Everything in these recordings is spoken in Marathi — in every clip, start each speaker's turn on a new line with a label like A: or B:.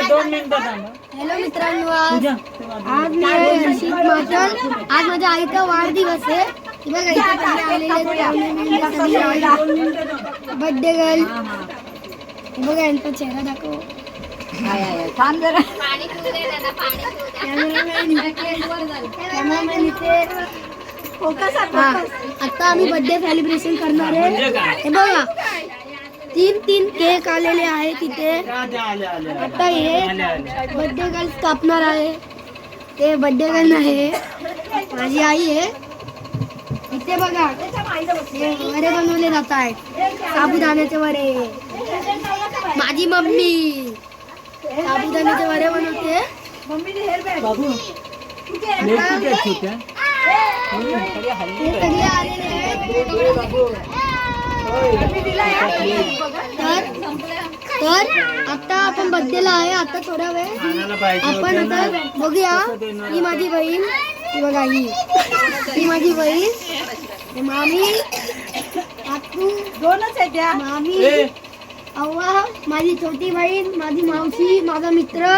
A: हॅलो मित्रांनो आज आज मी हर्षित माटल आज माझ्या आईचा वाढदिवस आहे. बघा इथे सगळे आलेले आहेत, पाहुणे बिहुणे सगळे आले. गर्ल बघा यांचा चेहरा दाखव.
B: थांब जरा.
A: कॅमेरामॅन इथे आता आम्ही बर्थडे सेलिब्रेशन करणार आहे. हे बघा तीन तीन केक आलेले आहे तिथे आता हे बर्थडे गर्ल कापणार आहे. ते बर्थडे गर्ल आहे. माझी आई आहे. इथे बघा. वरे बनवले जात आहेत. साबुदाण्याचे वरे माझी मम्मी. साबुदाण्याचे वरे बनवते.
C: बाबू
A: हे सगळे आलेले आहेत. तर तर आता आपण बर्थडेला आहे आता थोडा वेळ आपण. आता बघूया ही माझी बहीण ही बघा ही. ही माझी बहीण हे मामी काकू
B: दोनच आहे त्या
A: मामी अव्वा माझी छोटी बहीण माझी मावशी माझा मित्र.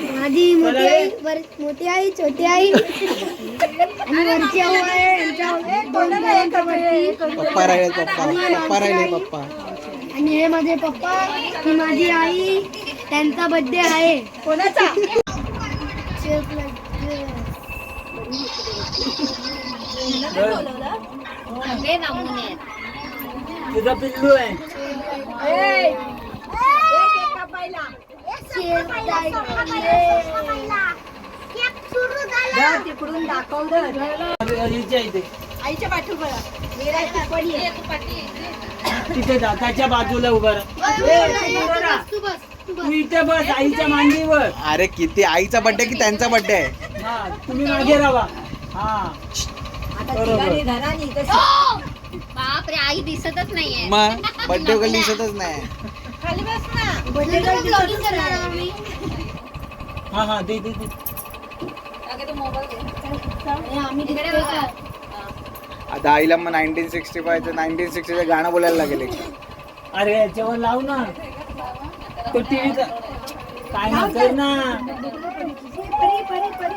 A: माझी मोठी आई वर- मोठी आई छोटी आई. आणि वरची अव्वा आहे यांच्या दोन बहिणींच्या वरती.
D: पप्पा राहिले पप्पा.
A: आणि हे
D: पप्पा
A: माझी
D: राहिले
A: आई.
D: पप्पा.
A: आणि हे माझे पप्पा ही माझी आई. त्यांचा बर्थडे आहे.
B: कोणाचा?
C: तुझा पिल्लू आहे.
B: तिकडून आईच्या
C: तिथे जा त्याच्या बाजूला उभा राहा.
A: तू बस तू बस
C: तू इथे बस आईच्या मांडीवर.
D: अरे किती आईचा बर्थडे की त्यांचा बर्थडे आहे?
C: हा तुम्ही मागे राहा. हा
B: आता
C: बरोबर.
E: बापरे आई दिसतच नाहीये.
D: मग बर्थडे गर्ल दिसतच नाही.
B: खाली बस ना.
A: नंतर vlogging करणार आहोत आम्ही.
C: हा हा दे दे दे.
A: आणि आम्ही तिकडे बघा.
D: आता आईला मग नाईन्टीन सिक्स्टी फायचं नाईन्टीन सिक्स्टीचं गाणं बोलायला लागेल एक.
C: अरे याच्यावर लाव ना. तो काय ना कर ना.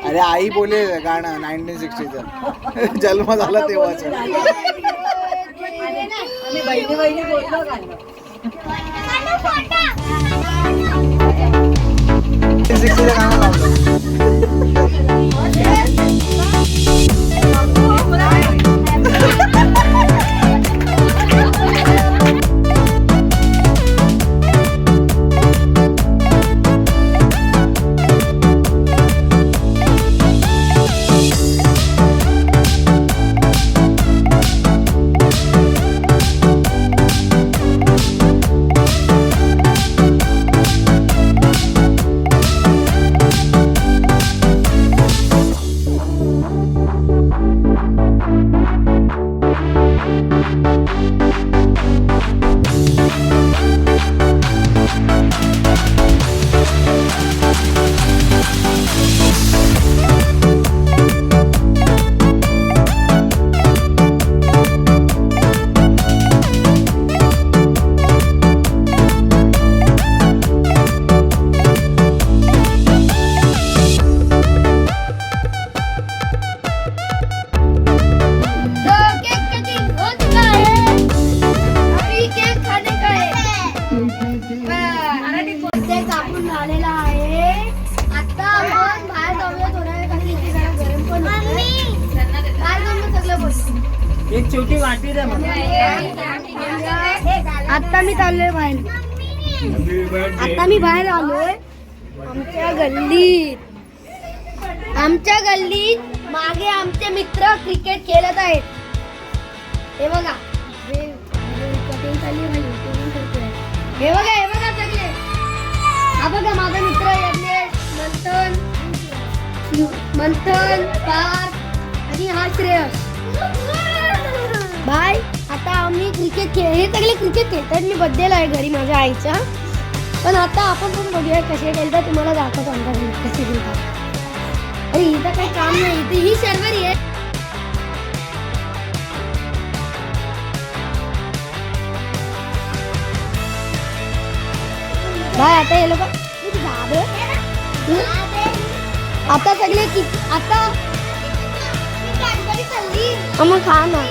D: अरे आई बोले गाणं नाईन्टीन सिक्स्टीचं. जन्म झाला तेव्हाच.
B: आम्ही बहिणी बहिणी बोललो का
D: सिक्स्टीचं गाणं लावलं
A: तो
C: एक छोटी वाटी द्या
A: आता मी चाललोय बाहेर. आता मी बाहेर आलोय. आमच्या गल्लीत. आमच्या गल्लीत मागे आमचे मित्र क्रिकेट खेळत आहेत. हे बघा. हे- बघा हे बघा सगळे. हा बघा माझा मित्र मंथन. मंथन पार्थ आणि हा श्रेयस. बाय. आता आम्ही क्रिकेट खेळ हे सगळे क्रिकेट खेळतात मी बर्थडेला आहे घरी माझ्या आईच्या. पण आता आपण पण बघूया कसे खेळतात. तुम्हाला दाखवतो आमच्या कसे खेळतात. अरे इथं काही काम नाही. इथे ही शर्वरी आहे. बाय आता हे लोक आता सगळे आता मग खा ना.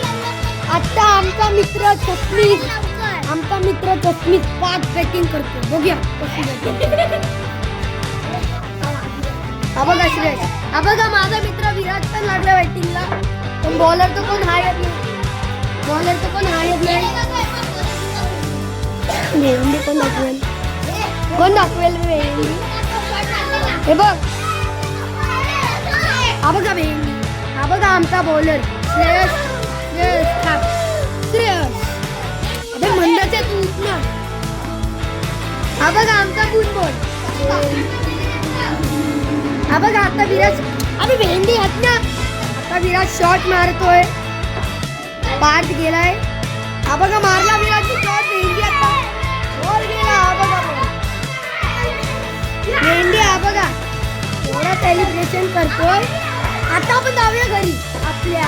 A: आता आमचा मित्र चष्मीत आमचा मित्र चष्मीत पाच पॅकिंग करतो. बघूया कशी हा बघा श्रेयस हा बघा माझा मित्र विराट पण लागला बॅटिंगला पण बॉलर तर कोण हा येत नाही. बॉलर तर कोण हा येत नाही. मेहंदी कोण दाखवेल? कोण दाखवेल मेहंदी? हे बघ. हा बघा मेहंदी. हा बघा आमचा बॉलर श्रेयस श्रेयस हा श्रेयस बघा हा बघा आता विराज अरे भेंडी आहेत ना। आता विराज शॉट मारतोय. पार्ट गेलाय. हा बघा मारला विराज शॉट भेंडी आता. बॉल गेला हा बघा. ball. हा बघा. एवढा सेलिब्रेशन करतोय. आता आपण जाऊया घरी. आपल्या